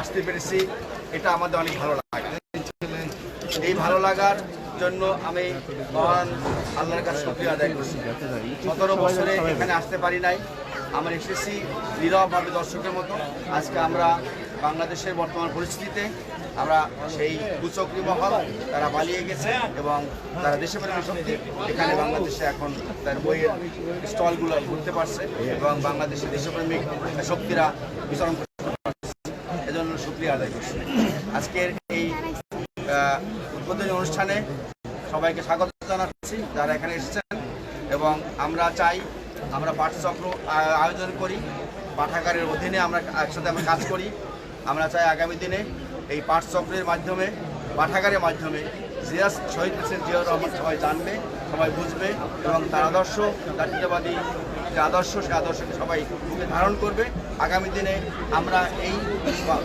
আসতে পেরেছি। এটা আমাদের অনেক ভালো লাগে এই ভালো লাগার জন্য আমি মহান আল্লাহর কাছে শুক্রিয়া আদায় করছি। সতেরো বছরে এখানে আসতে পারি নাই। আমরা এসেছি নীরবভাবে দর্শকের মতো। আজকে আমরা বাংলাদেশের বর্তমান পরিস্থিতিতে আমরা সেই কুচক্রি মহল তারা পালিয়ে গেছে এবং তারা দেশে প্রেমী শক্তি। এখানে বাংলাদেশে এখন তার বইয়ের স্টলগুলো ঘুরতে পারছে এবং বাংলাদেশের দেশপ্রেমিক শক্তিরা বিচরণ করতে পারছে এজন্য শুক্রিয়া আদায় করছি। আজকের এই উদ্বোধনী অনুষ্ঠানে সবাইকে স্বাগত জানাচ্ছি যারা এখানে এসেছেন এবং আমরা চাই আমরা পাঠচক্র আয়োজন করি, পাঠাগারের অধীনে আমরা একসাথে আমরা কাজ করি। আমরা চাই আগামী দিনে এই পাঠচক্রের মাধ্যমে, পাঠাগারের মাধ্যমে জিয়াস শহীদ প্রেসিডেন্ট জিয়াউর রহমান সবাই জানবে, সবাই বুঝবে এবং তার আদর্শ জাতীয়তাবাদী যে আদর্শ, সে আদর্শকে সবাই বুকে ধারণ করবে। আগামী দিনে আমরা এই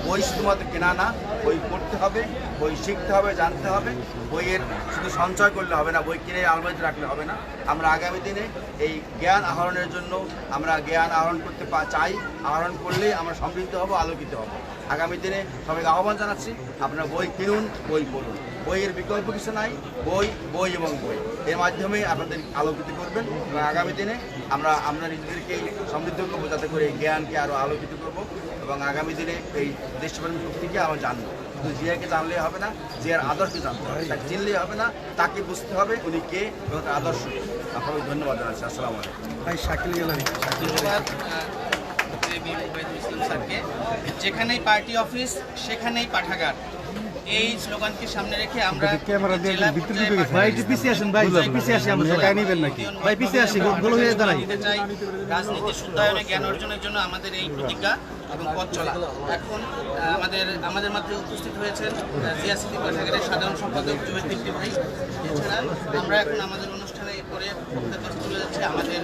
বই শুধুমাত্র কেনা না, বই পড়তে হবে, বই শিখতে হবে, জানতে হবে। বইয়ের শুধু সঞ্চয় করলে হবে না, বই কিনে আলমারিতে রাখলে হবে না। আমরা আগামী দিনে এই জ্ঞান আহরণের জন্য আমরা জ্ঞান আহরণ করতে চাই। আহরণ করলেই আমরা সমৃদ্ধ হব, আলোকিত হব। আগামী দিনে সবাইকে আহ্বান জানাচ্ছি, আপনারা বই কিনুন, বই পড়ুন। বইয়ের বিকল্প কিছু নাই বই বই এবং বই। এর মাধ্যমে আপনাদের আলোকিত করবেন। এবং আগামী দিনে আমরা আমরা নিজেদেরকেই সমৃদ্ধ করব যাতে করে এই জ্ঞানকে আরও আলোকিত করব এবং আগামী দিনে এই দেশপ্রেমী শক্তিকে আমরা জানব। শুধু জিয়াকে জানলে হবে না জিয়ার আদর্শকে জানতে হবে। তাকে চিনলেই হবে না তাকে বুঝতে হবে উনি কে এবং তার আদর্শ। আপনাকে ধন্যবাদ জানাচ্ছি। আসসালামু আলাইকুম। ভাই শাকিল ধন্যবাদ যেখানেই পার্টি অফিস সেখানেই পাঠাগার। এই স্লোগানকে সামনে রেখে আমরা ক্যামেরা দিয়ে জেলা ভিতরে ঢুকে গেছে। ভাই, পিছিয়ে আসেন, ভাই। পিছিয়ে আসি আমরা, নিবেন নাকি? ভাই, পিছিয়ে আসি, গোল- গোল হয়ে দাঁড়াই। দিতে চাই রাজনীতি শুদ্ধায়নে জ্ঞান অর্জনের জন্য আমাদের এই প্রতিজ্ঞা এবং পথ চলা এখন আমাদের আমাদের মাঝে উপস্থিত হয়েছেন জিয়া সিটি পাঠাগারের সাধারণ সম্পাদক জুয়েল দীপ্তি ভাই এছাড়া আমরা এখন আমাদের অনুষ্ঠানে পরে বক্তব্য তুলে যাচ্ছে আমাদের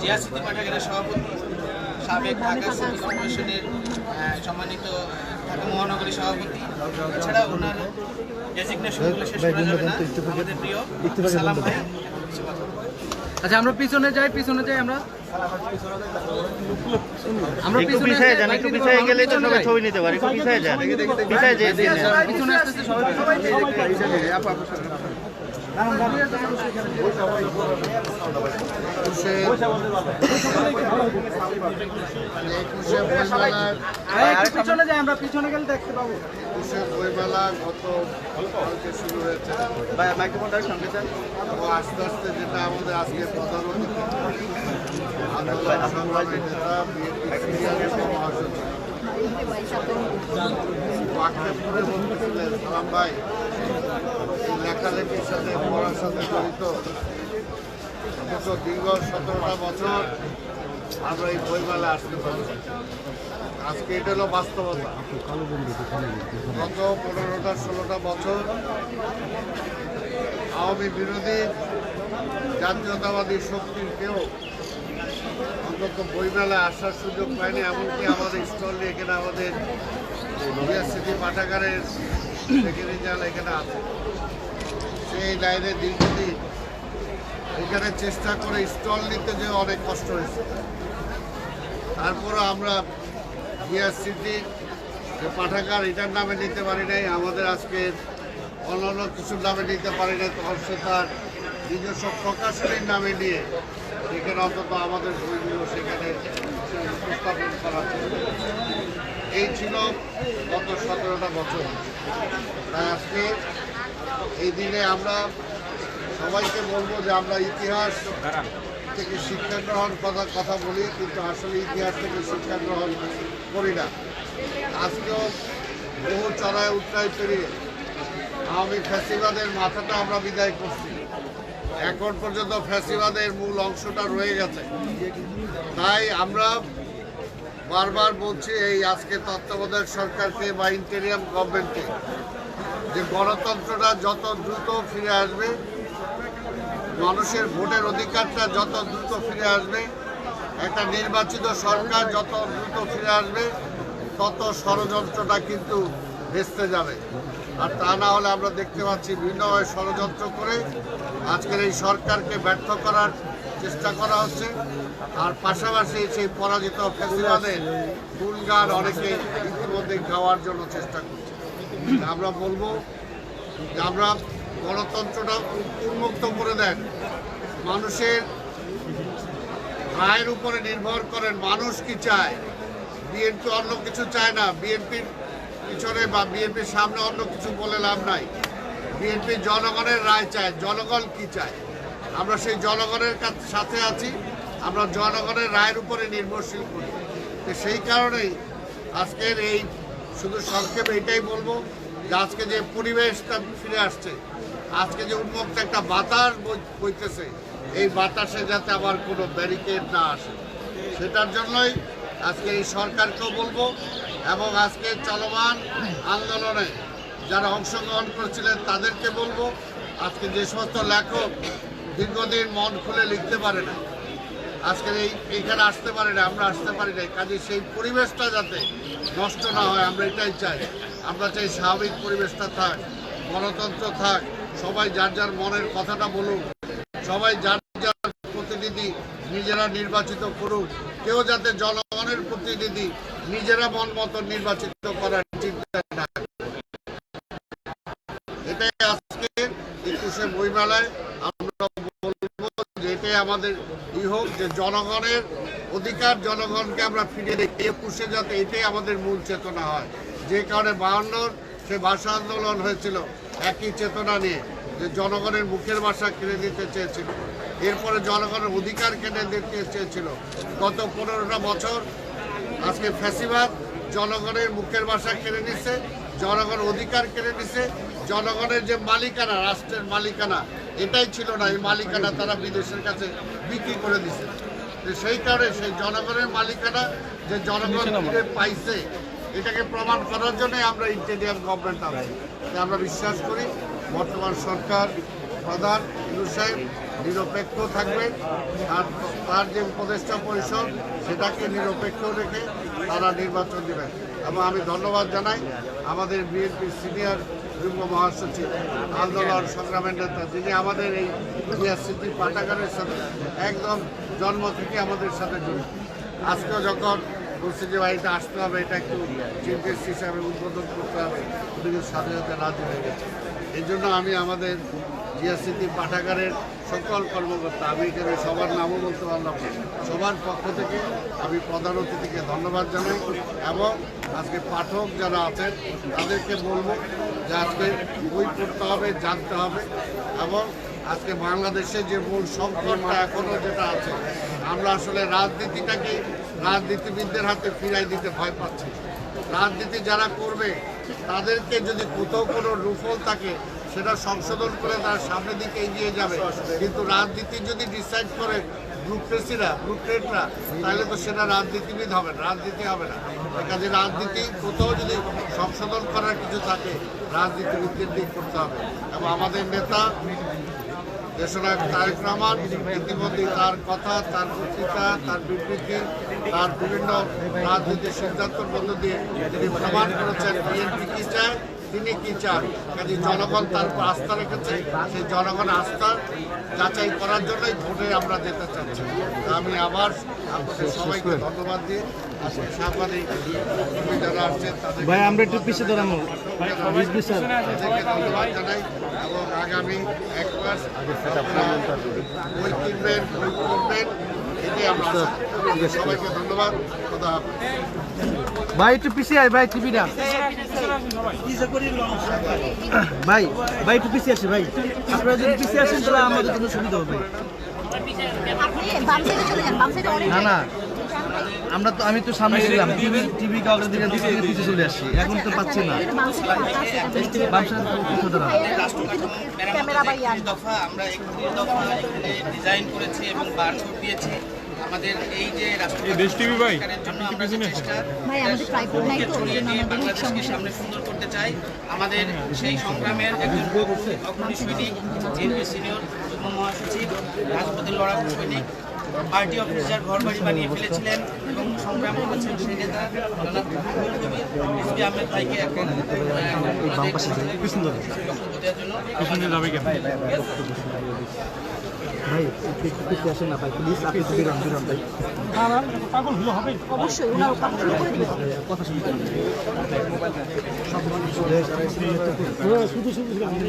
জিয়া সিটি পাঠাগারের সভাপতি সাবেক ঢাকা সিটি কর্পোরেশনের সম্মানিত ঢাকা মহানগরী সভাপতি এছাড়া ওনার ডেজিগনেশনগুলো শেষ করা যাবে না। আমাদের প্রিয় সালাম ভাই কিছু কথা বলবেন। আচ্ছা আমরা পিছনে যাই পিছনে যাই আমরা। আমরা একটু পিছনে পিছিয়ে যান যাই, একটু বাইরে গেলে তো সবাই ছবি নিতে পারে। একটু পিছিয়ে যান। পিছিয়ে যেয়ে পিছনে আসতেছে সবাই একুশে বইমেলার ভাই, একটু পিছনে যাই আমরা পিছনে গেলে দেখতে পাবো। একুশে বইমেলা গত আস্তে আস্তে যেটা আমাদের আজকে প্রধান নেতা সালাম ভাই লেখালেখির সাথে, পড়ার সাথে জড়িত। অথচ দীর্ঘ সতেরোটা বছর আমরা এই বইমেলা আসতে পারি আজকে এটা হলো বাস্তবতা। গত পনেরোটা, ষোলোটা বছর আওয়ামী বিরোধী জাতীয়তাবাদী শক্তির কেউ অন্তত বইমেলায় আসার সুযোগ পায়নি, এমনকি আমাদের স্টল এখানে আমাদের স্মৃতি পাঠাগারের এখানে আছে। সেই লাইনে দীর্ঘদিন এখানে চেষ্টা করে স্টল নিতে যে অনেক কষ্ট হয়েছে। তারপরে আমরা যে পাঠাগার এটার নামে নিতে পারি নাই, আমাদের আজকে অন্যান্য কিছুর নামে নিতে পারি নাই, তখন সে তার নিজস্ব প্রকাশনীর নামে নিয়ে এখানে অন্তত আমাদের বইগুলো সেখানে উপস্থাপন করা এই ছিল গত সতেরোটা বছর। তাই আজকে এই দিনে আমরা সবাইকে বলব যে আমরা ইতিহাস থেকে শিক্ষা গ্রহণ কথা কথা বলি কিন্তু আসলে ইতিহাস থেকে শিক্ষা গ্রহণ করি না। আজকেও বহু চড়ায় উত্তরায় পেরিয়ে আওয়ামী ফ্যাসিবাদের মাথাটা আমরা বিদায় করছি। এখন পর্যন্ত ফ্যাসিবাদের মূল অংশটা রয়ে গেছে। তাই আমরা বারবার বলছি এই আজকে তত্ত্বাবধায়ক সরকারকে বা ইন্টেরিয়াম গভর্নমেন্টকে যে গণতন্ত্রটা যত দ্রুত ফিরে আসবে, মানুষের ভোটের অধিকারটা যত দ্রুত ফিরে আসবে, একটা নির্বাচিত সরকার যত দ্রুত ফিরে আসবে, তত ষড়যন্ত্রটা কিন্তু ভেস্তে যাবে। আর তা না হলে আমরা দেখতে পাচ্ছি ভিন্নভাবে ষড়যন্ত্র করে আজকের এই সরকারকে ব্যর্থ করার চেষ্টা করা হচ্ছে। আর পাশাপাশি সেই পরাজিত ফেসিবাদের গুণগান অনেকে ইতিমধ্যে গাওয়ার জন্য চেষ্টা করছে। আমরা বলব, যে আমরা গণতন্ত্রটা উন্মুক্ত করে দেন। মানুষের রায়ের উপরে নির্ভর করেন, মানুষ কি চায়? বিএনপি অন্য কিছু চায় না। বিএনপির পিছনে বা বিএনপির সামনে অন্য কিছু বলে লাভ নাই। বিএনপি জনগণের রায় চায়, জনগণ কি চায়? আমরা সেই জনগণের সাথে আছি, আমরা জনগণের রায়ের উপরে নির্ভরশীল করি। তো সেই কারণেই আজকের এই শুধু সংক্ষেপে এটাই বলব যে আজকে যে পরিবেশটা ফিরে আসছে, আজকে যে উন্মুক্ত একটা বাতাস বই- বইতেছে, এই বাতাসে যাতে আবার কোনো ব্যারিকেড না আসে। সেটার জন্যই আজকে এই সরকারকেও বলব এবং আজকে চলমান আন্দোলনে যারা অংশগ্রহণ করেছিলেন তাদেরকে বলব, আজকে যে সমস্ত লেখক দীর্ঘদিন মন খুলে লিখতে পারে না আজকের এই এইখানে আসতে পারে না, আমরা আসতে পারি না কাজে সেই পরিবেশটা যাতে নষ্ট না হয়, আমরা এটাই চাই। আমরা চাই স্বাভাবিক পরিবেশটা থাক, গণতন্ত্র থাক, সবাই যার যার মনের কথাটা বলুক, সবাই যার যার প্রতিনিধি নিজেরা নির্বাচিত করুক, কেউ যাতে জনগণের প্রতিনিধি নিজেরা মন মতো নির্বাচিত করার চিন্তা না এটাই আজকে একুশে বইমেলায় আমরা বলব যে এটাই আমাদের ই হোক, যে জনগণের অধিকার জনগণকে আমরা ফিরে দেখি একুশে যাতে এটাই আমাদের মূল চেতনা হয়। যে কারণে বাহান্নর সে ভাষা আন্দোলন হয়েছিল একই চেতনা নিয়ে যে জনগণের মুখের ভাষা কেড়ে দিতে চেয়েছিল। এরপরে জনগণের অধিকার কেড়ে দিতে চেয়েছিল। গত পনেরোটা বছর আজকে ফ্যাসিবাদ জনগণের মুখের ভাষা কেড়ে নিচ্ছে জনগণ অধিকার কেড়ে নিচ্ছে জনগণের যে মালিকানা রাষ্ট্রের মালিকানা এটাই ছিল না এই মালিকানা তারা বিদেশের কাছে বিক্রি করে দিছে। সেই কারণে সেই জনগণের মালিকানা যে জনগণ পাইছে এটাকে প্রমাণ করার জন্য আমরা ইন্টেরিয়ার গভর্নমেন্ট আছি আমরা বিশ্বাস করি, বর্তমান সরকার, প্রধান ইনু সাহেব নিরপেক্ষ থাকবে। আর তার যে উপদেষ্টা পরিষদ, সেটাকে নিরপেক্ষ রেখে তারা নির্বাচন দেবেন। এবং আমি ধন্যবাদ জানাই আমাদের বিএনপির সিনিয়র যুগ্ম মহাসচিব আন্দোলন সংগ্রামের নেতা, যিনি আমাদের এই জিয়াসিটি পাঠাগারের সাথে একদম জন্ম থেকে আমাদের সাথে জড়িত। আজকে যখন বলছি যে বাড়িতে আসতে হবে, এটা একটু গেস্ট হিসাবে উদ্বোধন করতে হবে। কিন্তু সাথে রাজি হয়ে গেছে। এই জন্য আমি আমাদের জিয়াসিটি পাঠাগারের সকল কর্মকর্তা, আমি এখানে সবার নামও বলতে পারলাম সবার পক্ষ থেকে আমি প্রধান অতিথিকে ধন্যবাদ জানাই এবং আজকে পাঠক যারা আছেন, তাদেরকে বলব যে আজকে বই পড়তে হবে, জানতে হবে এবং আজকে বাংলাদেশে যে মূল সংকটটা এখনও যেটা আছে, আমরা আসলে রাজনীতিটাকে রাজনীতিবিদদের হাতে ফিরাই দিতে ভয় পাচ্ছি। রাজনীতি যারা করবে, তাদেরকে যদি কোথাও কোনো রুফল থাকে, সেটা সংশোধন করে তার সামনের দিকে এগিয়ে যাবে। কিন্তু রাজনীতি যদি ডিসাইড করে ব্লুক্রেসিরা ব্লুক্রেটরা তাহলে তো সেটা রাজনীতিবিদ হবে না, রাজনীতি হবে না। কাজে রাজনীতি কোথাও যদি সংশোধন করার কিছু থাকে, রাজনীতিবিদদের দিক করতে হবে। এবং আমাদের নেতা দেশনায়ক তারেক রহমান ইতিমধ্যে তার কথা, তার পত্রিকা তার বিবৃতি, তার বিভিন্ন রাজনৈতিক সিদ্ধান্তের মধ্য দিয়ে তিনি প্রমাণ করেছেন। বিএনপি কি চায়? তিনি কি চান? কাজে জনগণ তার উপর আস্থা রেখেছে সেই জনগণ আস্থা যাচাই করার জন্যই ভোটে আমরা যেতে চাচ্ছি। আমি আবার আপনাদের সবাইকে ধন্যবাদ দিয়ে আজকে সাংবাদিক যারা আসছেন তাদের ভাই আমরা একটু পিছিয়ে দাঁড়ানো তাদেরকে ধন্যবাদ জানাই এবং আগামী এক মাস বই কিনবেন বই ভাই একটু পিছিয়ে আয় ভাই টিভিটা। ভাই ভাই একটু পিছিয়ে আসি ভাই। আপনারা যদি পিছিয়ে আসেন তাহলে আমাদের জন্য সুবিধা হবে। আপনি বাম সাইডে চলে যান বাম সাইডে অনেক না না। আমরা তো আমি তো সামনে ছিলাম টিভি টিভি কাগজ দিকে দিকে দিকে পিছিয়ে চলে আসছি এখন তো পাচ্ছি না। দফা আমরা দফা এখানে ডিজাইন করেছি এবং বার করে দিয়েছি আমাদের এই যে রাষ্ট্রীয় জন্য চেষ্টা ভাই আমাদের ট্রাইপড নাই তো ওই জন্য আমাদের সমস্যা সামনে সুন্দর করতে চাই। আমাদের সেই সংগ্রামের একজন অগ্রণী সৈনিক বিএনপি সিনিয়র যুগ্ম মহাসচিব রাজপথের লড়াকু সৈনিক। পার্টি অফিসার ঘর বাড়ি বানিয়ে ফেলেছিলেন এবং সংগ্রাম করেছেন সেই নেতা এসপি আহমেদ ভাইকে এখন বাম পাশে যাই, পিছন ধরো। বক্তব্য দেওয়ার জন্য অবশ্যই ওনার কাজ শুরু করে দিবেন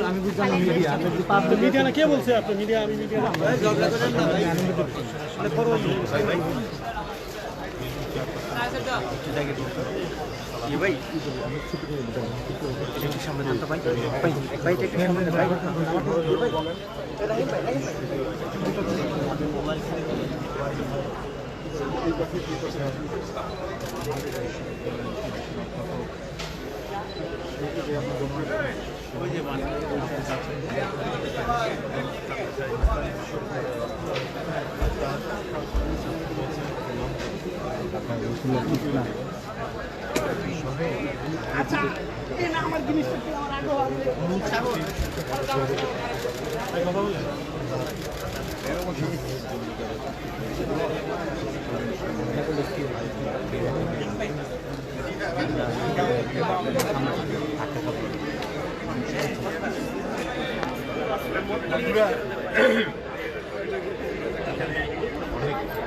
আমি বুঝলাম মিডিয়া আমি পাবলিক মিডিয়া না কে বলছে আপনি মিডিয়া আমি মিডিয়া না বন্ধুরা এখানে অনেক আচ্ছা আমার জিনিসটা আমার আগে হবে কথা বলে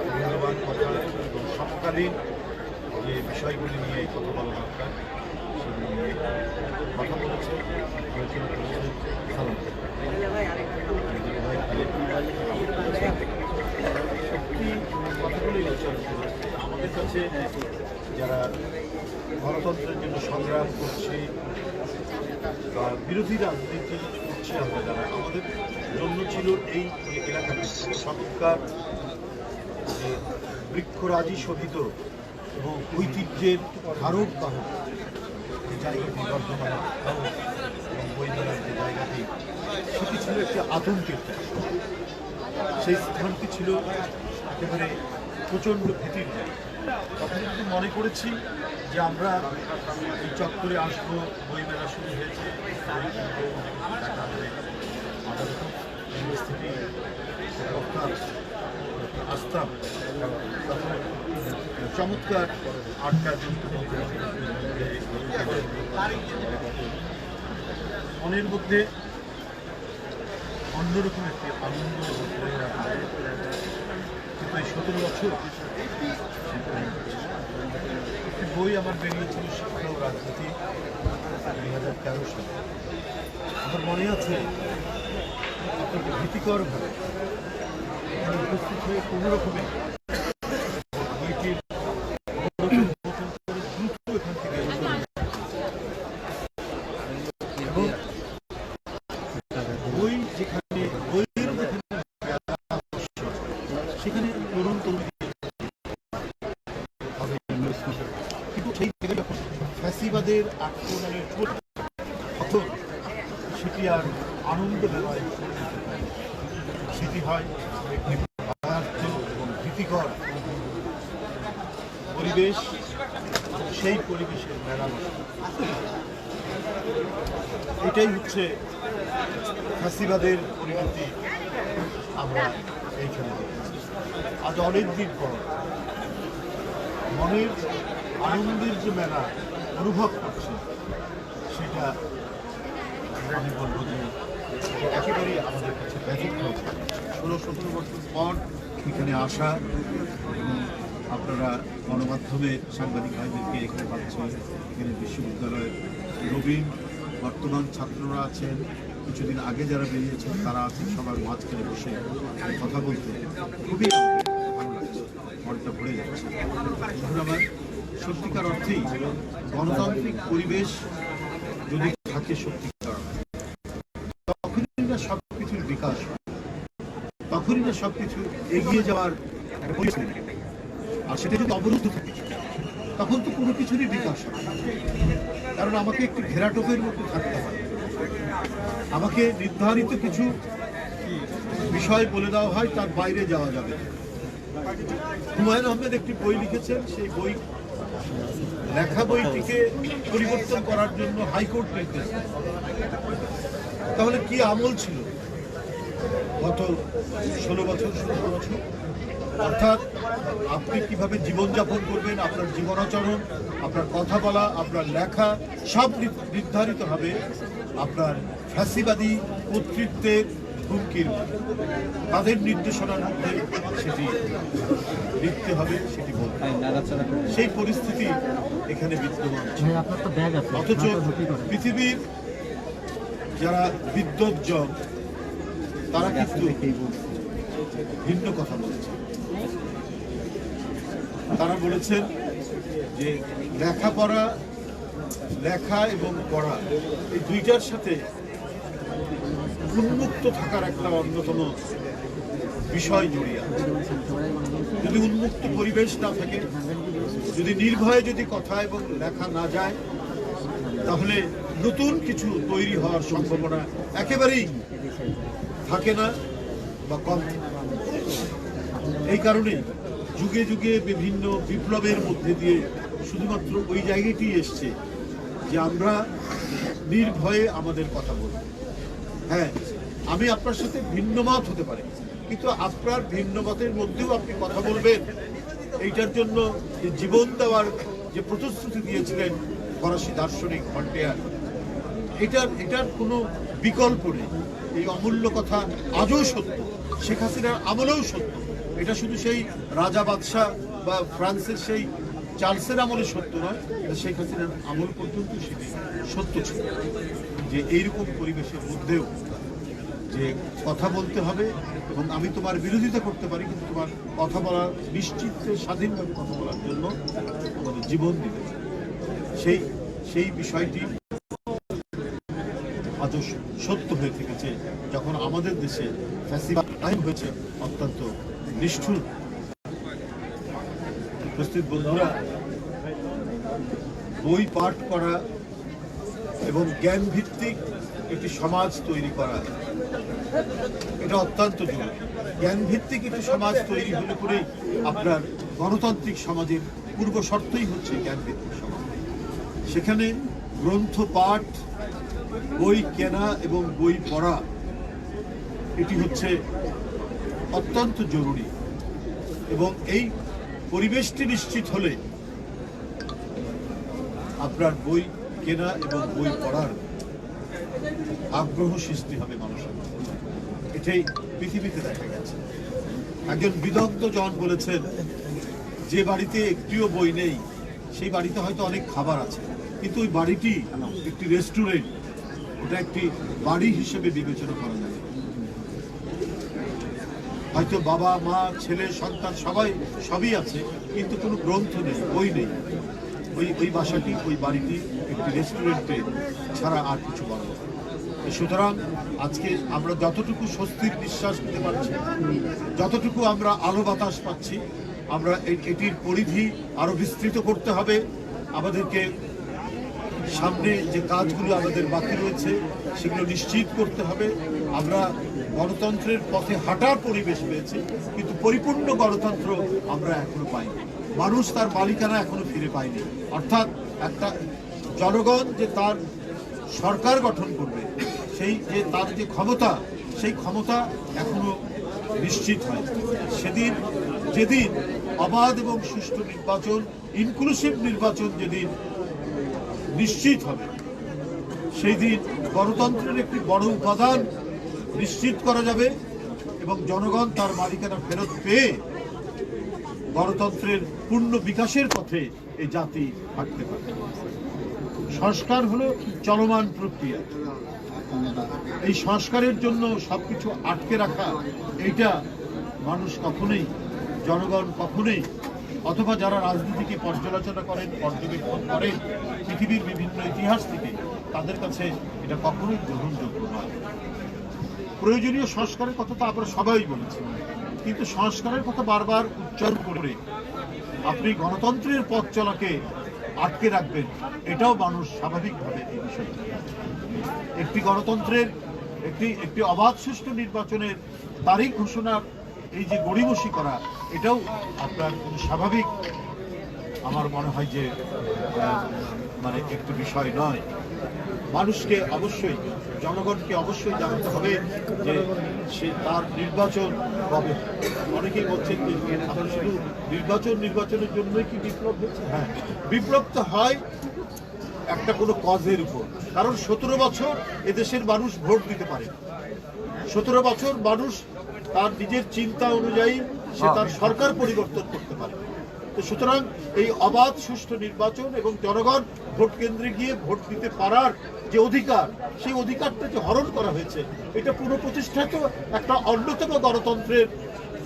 মূল্যবান কথা এবং সমকালীন যে বিষয়গুলি নিয়ে কথা বলা দরকার, সেগুলি নিয়ে কথা বলেছে আলোচনা করেছে সালাম কাছে যারা গণতন্ত্রের জন্য সংগ্রাম করছে বা বিরোধী রাজনীতি করছে, আমরা যারা আমাদের জন্য ছিল এই যে এলাকাতে চমৎকার যে বৃক্ষরাজি শোভিত এবং ঐতিহ্যের ধারক বাহক, যে জায়গাটি বর্ধমান হাউস এবং বইমেলার যে জায়গাটি, সেটি ছিল একটি আতঙ্কের সেই স্থানটি ছিল একেবারে প্রচণ্ড ভীতির জায়গা। তখন কিন্তু মনে করেছি যে আমরা এই চত্বরে আসব শুরু হয়েছে বই যখন পরিস্থিতি রক্ষা আসতাম চমৎকার আটটা মনের মধ্যে অন্যরকম একটি আনন্দ কিন্তু এই সতেরো বছর বই আমার বেরিয়েছিল শিক্ষা ও রাজনীতি দুই হাজার তেরো সালে। আমার মনে আছে অত্যন্ত ভীতিকরভাবে উপস্থিত হয়ে কোনো রকমে বইটির অবলোকন করে দ্রুত এখান থেকে চলে যাই। এবং বই যেখানে বইয়ের যেখানে মেলা বসে, সেখানে তরুণ তরুণী হবে কিন্তু সেই থেকে যখন ফ্যাসিবাদের আক্রমণের চোট তখন সেটি আর আনন্দ মেলায় পরিণত হয় না। সেটি হয় একটি ভয়ার্থ এবং ভীতিকর পরিবেশ সেই পরিবেশের মেলা বসে। এটাই হচ্ছে ফ্যাসিবাদের পরিণতি আমরা এইখানে দেখেছি আজ অনেক দিন পর মনের আনন্দের যে মেলা অনুভব করছে, সেটা আমি বলব যে একেবারেই আমাদের কাছে ব্যতিক্রম ষোলো সতেরো বছর পর এখানে আসা আপনারা গণমাধ্যমে সাংবাদিক ভাইদেরকে এখানে পাচ্ছেন। এখানে বিশ্ববিদ্যালয়ের নবীন বর্তমান ছাত্ররা আছেন, কিছুদিন আগে যারা বেরিয়েছেন, তারা আছেন, সবার মাঝখানে বসে কথা বলতে। খুবই ভালো লাগছে মনটা ভরে যাচ্ছে। সত্যিকার অর্থেই গণতান্ত্রিক পরিবেশ যদি থাকে সত্যিকার, তখনই না সব কিছুর বিকাশ তখনই না সব কিছু এগিয়ে যাওয়ার আর সেটা যদি অবরুদ্ধ থাকে, তখন তো কোনো কিছুরই বিকাশ কারণ আমাকে একটি ঘেরাটোপের মতো থাকতে হয়। আমাকে নির্ধারিত কিছু বিষয় বলে দেওয়া হয়, তার বাইরে যাওয়া যাবে হুমায়ুন আহমেদ একটি বই লিখেছেন, সেই বই লেখা বইটিকে পরিবর্তন করার জন্য হাইকোর্ট নির্দেশ তাহলে কি আমল ছিল? গত ষোলো বছর, সতেরো বছর? অর্থাৎ আপনি কীভাবে জীবনযাপন করবেন, আপনার জীবনাচরণ আপনার কথা বলা, আপনার লেখা, সব নির্ধারিত হবে আপনার ফ্যাসিবাদী কর্তৃত্বের হুমকির। তাদের নির্দেশনার মধ্যে সেটি লিখতে হবে সেটি বলতে সেই পরিস্থিতি এখানে বিদ্যমান আছে। অথচ পৃথিবীর যারা বিদ্যুৎজন তারা কিন্তু ভিন্ন কথা বলেছে তারা বলেছেন যে লেখাপড়া লেখা এবং পড়া এই দুইটার সাথে উন্মুক্ত থাকার একটা অন্যতম বিষয় জড়িয়ে আছে। যদি উন্মুক্ত পরিবেশ না থাকে, যদি নির্ভয়ে যদি কথা এবং লেখা না যায়, তাহলে নতুন কিছু তৈরি হওয়ার সম্ভাবনা একেবারেই থাকে না বা কম এই কারণে যুগে যুগে বিভিন্ন বিপ্লবের মধ্যে দিয়ে শুধুমাত্র ওই জায়গাটি এসছে যে আমরা নির্ভয়ে আমাদের কথা বলব। হ্যাঁ আমি আপনার সাথে ভিন্ন মত হতে পারি। কিন্তু আপনার ভিন্ন মতের মধ্যেও আপনি কথা বলবেন। এইটার জন্য যে জীবন দেওয়ার যে প্রতিশ্রুতি দিয়েছিলেন ফরাসি দার্শনিক ভল্টেয়ার এটার এটার কোনো বিকল্প নেই। এই অমূল্য কথা আজও সত্য, শেখ হাসিনার আমলেও সত্য। এটা শুধু সেই রাজা বাদশাহ বা ফ্রান্সের সেই চার্লসের আমলে সত্য নয়, এটা শেখ হাসিনার আমল পর্যন্ত সেটি সত্য ছিল। যে এইরকম পরিবেশের মধ্যেও যে কথা বলতে হবে এবং আমি তোমার বিরোধিতা করতে পারি, কিন্তু তোমার কথা বলার নিশ্চিত স্বাধীনভাবে কথা বলার জন্য আমাদের জীবন দিতে সেই সেই বিষয়টি আজও সত্য হয়ে থেকেছে, যখন আমাদের দেশে ফ্যাসিবাদ কায়েম হয়েছে অত্যন্ত নিষ্ঠুর। উপস্থিত বন্ধুরা, বই পাঠ করা এবং জ্ঞান ভিত্তিক একটি সমাজ তৈরি করা এটা অত্যন্ত জরুরি জ্ঞান ভিত্তিক একটি সমাজ তৈরি হলে পরেই আপনার গণতান্ত্রিক সমাজের পূর্ব শর্তই হচ্ছে জ্ঞান ভিত্তিক সমাজ সেখানে গ্রন্থ, পাঠ, বই কেনা এবং বই পড়া, এটি হচ্ছে অত্যন্ত জরুরি এবং এই পরিবেশটি নিশ্চিত হলে আপনার বই কেনা এবং বই পড়ার আগ্রহ সৃষ্টি হবে। এটাই পৃথিবীতে দেখা গেছে। একজন বিদগ্ধ জন বলেছেন, যে বাড়িতে একটিও বই নেই, সেই বাড়িতে হয়তো অনেক খাবার আছে, কিন্তু ওই বাড়িটি একটি রেস্টুরেন্ট, ওটা একটি বাড়ি হিসেবে বিবেচনা করা যায়। হয়তো বাবা, মা, ছেলে, সন্তান সবাই, সবই আছে, কিন্তু কোনো গ্রন্থ নেই, বই নেই। ওই ওই বাসাটি, ওই বাড়িটি একটি রেস্টুরেন্টে ছাড়া আর কিছু বলা। সুতরাং আজকে আমরা যতটুকু স্বস্তির নিঃশ্বাস নিতে পারছি, যতটুকু আমরা আলো বাতাস পাচ্ছি, আমরা এটির পরিধি আরও বিস্তৃত করতে হবে। আমাদেরকে সামনে যে কাজগুলো আমাদের বাকি রয়েছে, সেগুলো নিশ্চিত করতে হবে। আমরা গণতন্ত্রের পথে হাঁটার পরিবেশ পেয়েছি, কিন্তু পরিপূর্ণ গণতন্ত্র আমরা এখনও পাইনি। মানুষ তার মালিকানা এখনও ফিরে পায়নি। অর্থাৎ একটা জনগণ যে তার সরকার গঠন করবে সেই যে তার যে ক্ষমতা, সেই ক্ষমতা এখনও নিশ্চিত হয় সেদিন, যেদিন অবাধ এবং সুষ্ঠু নির্বাচন ইনক্লুসিভ নির্বাচন যেদিন নিশ্চিত হবে সেই দিন গণতন্ত্রের একটি বড় উপাদান নিশ্চিত করা যাবে এবং জনগণ তার মালিকানা ফেরত পেয়ে গণতন্ত্রের পূর্ণ বিকাশের পথে এই জাতি হাঁটতে পারে সংস্কার হলো চলমান প্রক্রিয়া। এই সংস্কারের জন্য সবকিছু আটকে রাখা, এইটা মানুষ কখনোই, জনগণ কখনোই, অথবা যারা রাজনীতিকে পর্যালোচনা করেন, পর্যবেক্ষণ করেন, পৃথিবীর বিভিন্ন ইতিহাস থেকে, তাদের কাছে এটা কখনোই গ্রহণযোগ্য নয়। প্রয়োজনীয় সংস্কারের কথা তো আমরা সবাই বলেছি, কিন্তু সংস্কারের কথা বারবার উচ্চারণ করে আপনি গণতন্ত্রের পথ চলাকে আটকে রাখবেন, এটাও মানুষ স্বাভাবিকভাবে এই একটি গণতন্ত্রের, একটি একটি অবাধ সুষ্ঠু নির্বাচনের তারিখ ঘোষণার এই যে গড়িমসি করা, এটাও আপনার স্বাভাবিক। আমার মনে হয় যে মানে একটি বিষয় নয়। মানুষকে অবশ্যই, জনগণকে অবশ্যই জানাতে হবে যে সে তার নির্বাচন কবে। অনেকেই বলছেন যে শুধু নির্বাচন, নির্বাচনের জন্যই কি বিপ্লব হচ্ছে? হ্যাঁ বিপ্লব তো হয় একটা কোনো কজের উপর। কারণ সতেরো বছর এদেশের মানুষ ভোট দিতে পারে। সতেরো বছর মানুষ তার নিজের চিন্তা অনুযায়ী সে তার সরকার পরিবর্তন করতে পারে। তো সুতরাং এই অবাধ সুষ্ঠু নির্বাচন এবং জনগণ ভোট কেন্দ্রে গিয়ে ভোট দিতে পারার যে অধিকার সেই অধিকারটা যে হরণ করা হয়েছে এটা পুরো প্রতিষ্ঠাত একটা অন্যতম গণতন্ত্রের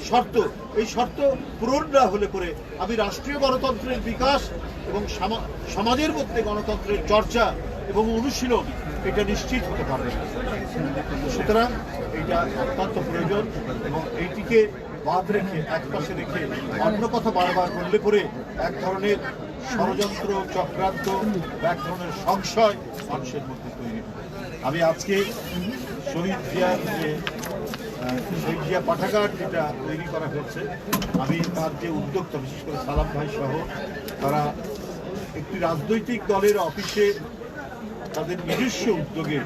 শর্ত, এই শর্ত পূরণ না হলে পরে আমি রাষ্ট্রীয় গণতন্ত্রের বিকাশ এবং সামা- সমাজের মধ্যে গণতন্ত্রের চর্চা এবং অনুশীলন, এটা নিশ্চিত হতে পারবে। সুতরাং এটা অত্যন্ত প্রয়োজন এবং এইটিকে বাদ রেখে, এক পাশে রেখে অন্য কথা বারবার বললে পরে এক ধরনের ষড়যন্ত্র, চক্রান্ত এক ধরনের সংশয় মানুষের মধ্যে তৈরি আমি আজকে শহীদ জিয়ার শহীদ জিয়া পাঠাগার যেটা তৈরি করা হয়েছে আমি তার যে উদ্যোক্তা, বিশেষ করে সালাম ভাই সহ, তারা একটি রাজনৈতিক দলের অফিসে তাদের নিজস্ব উদ্যোগে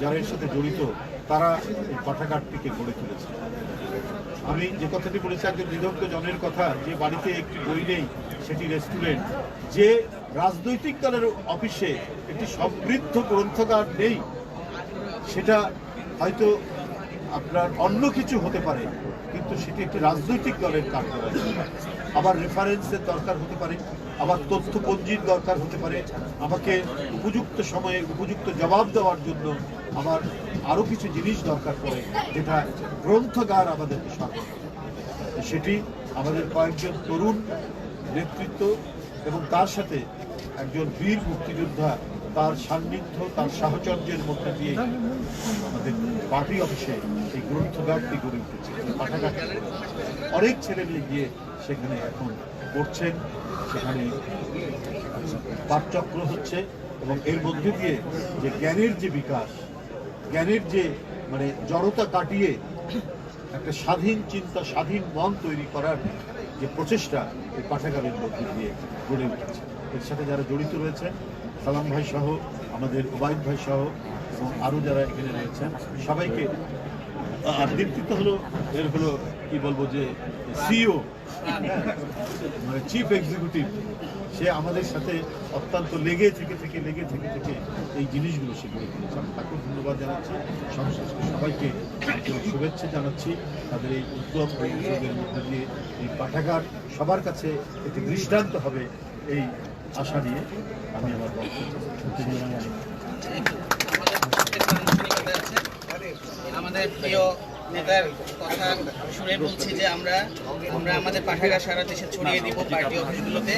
যারা এর সাথে জড়িত, তারা এই পাঠাগারটিকে গড়ে তুলেছে। আমি যে কথাটি বলেছি, একজন বিদগ্ধ জনের কথা, যে বাড়িতে একটি বই নেই, সেটি রেস্টুরেন্ট, যে রাজনৈতিক দলের অফিসে একটি সমৃদ্ধ গ্রন্থাগার নেই, সেটা হয়তো আপনার অন্য কিছু হতে পারে, কিন্তু সেটি একটি রাজনৈতিক দলের কার্যালয় আবার রেফারেন্সের দরকার হতে পারে, আবার তথ্যপঞ্জির দরকার হতে পারে, আমাকে উপযুক্ত সময়ে উপযুক্ত জবাব দেওয়ার জন্য আমার আরও কিছু জিনিস দরকার পড়ে, যেটা গ্রন্থাগার সরকার সেটি আমাদের কয়েকজন তরুণ নেতৃত্ব এবং তার সাথে একজন বীর মুক্তিযোদ্ধা তার সান্নিধ্য, তার সাহচর্যের মধ্যে দিয়ে আমাদের পার্টি অফিসে এই গ্রন্থাগারটি গড়ে উঠেছে উঠেছে। অনেক ছেলে মেয়ে গিয়ে সেখানে এখন পড়ছেন সেখানে পাঠচক্র হচ্ছে এবং এর মধ্যে দিয়ে যে জ্ঞানের যে বিকাশ, জ্ঞানের যে মানে জড়তা কাটিয়ে একটা স্বাধীন চিন্তা, স্বাধীন মন তৈরি করার যে প্রচেষ্টা এই পাঠাগারের মধ্যে দিয়ে গড়ে উঠেছে এর সাথে যারা জড়িত রয়েছেন সালাম ভাই সহ, আমাদের ওবায়দ ভাই সহ, এবং আরও যারা এখানে রয়েছেন, সবাইকে আর নেতৃত্ব হলো, এর হলো, কি বলব যে সিইও মানে চিফ এক্সিকিউটিভ সে আমাদের সাথে অত্যন্ত লেগে থেকে থেকে, লেগে থেকে থেকে এই জিনিসগুলো সে গড়ে তুলেছে আমি তাকেও ধন্যবাদ জানাচ্ছি। সংশ্লিষ্ট সবাইকে শুভেচ্ছা জানাচ্ছি। তাদের এই উদ্যম এই উদ্যোগের মধ্যে দিয়ে এই পাঠাগার সবার কাছে একটি দৃষ্টান্ত হবে, এই আশা নিয়ে। আমাদের প্রিয় নেতার কথা শুনে বলছি যে আমরা আমরা আমাদের পাঠাগার সারা দেশে ছড়িয়ে দিব পার্টি অফিসগুলোতে।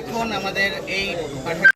এখন আমাদের এই পাঠাগারে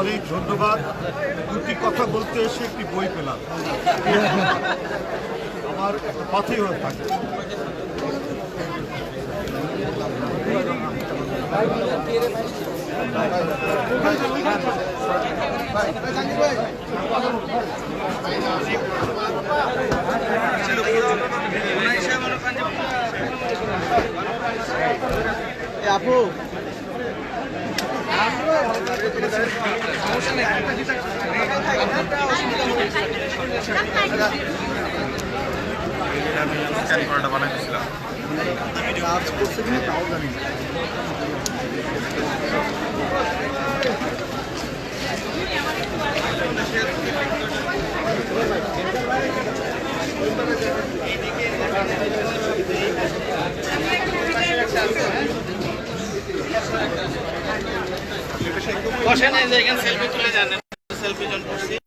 অনেক ধন্যবাদ। দুটি কথা বলতে এসে একটি বই পেলাম। আমার একটা পথেই হয়ে থাকে। আপু। কাজ করছে কিনা তাও জানি না বসেন এই যে এখানে সেলফি তুলে জানেন সেলফি জন করছি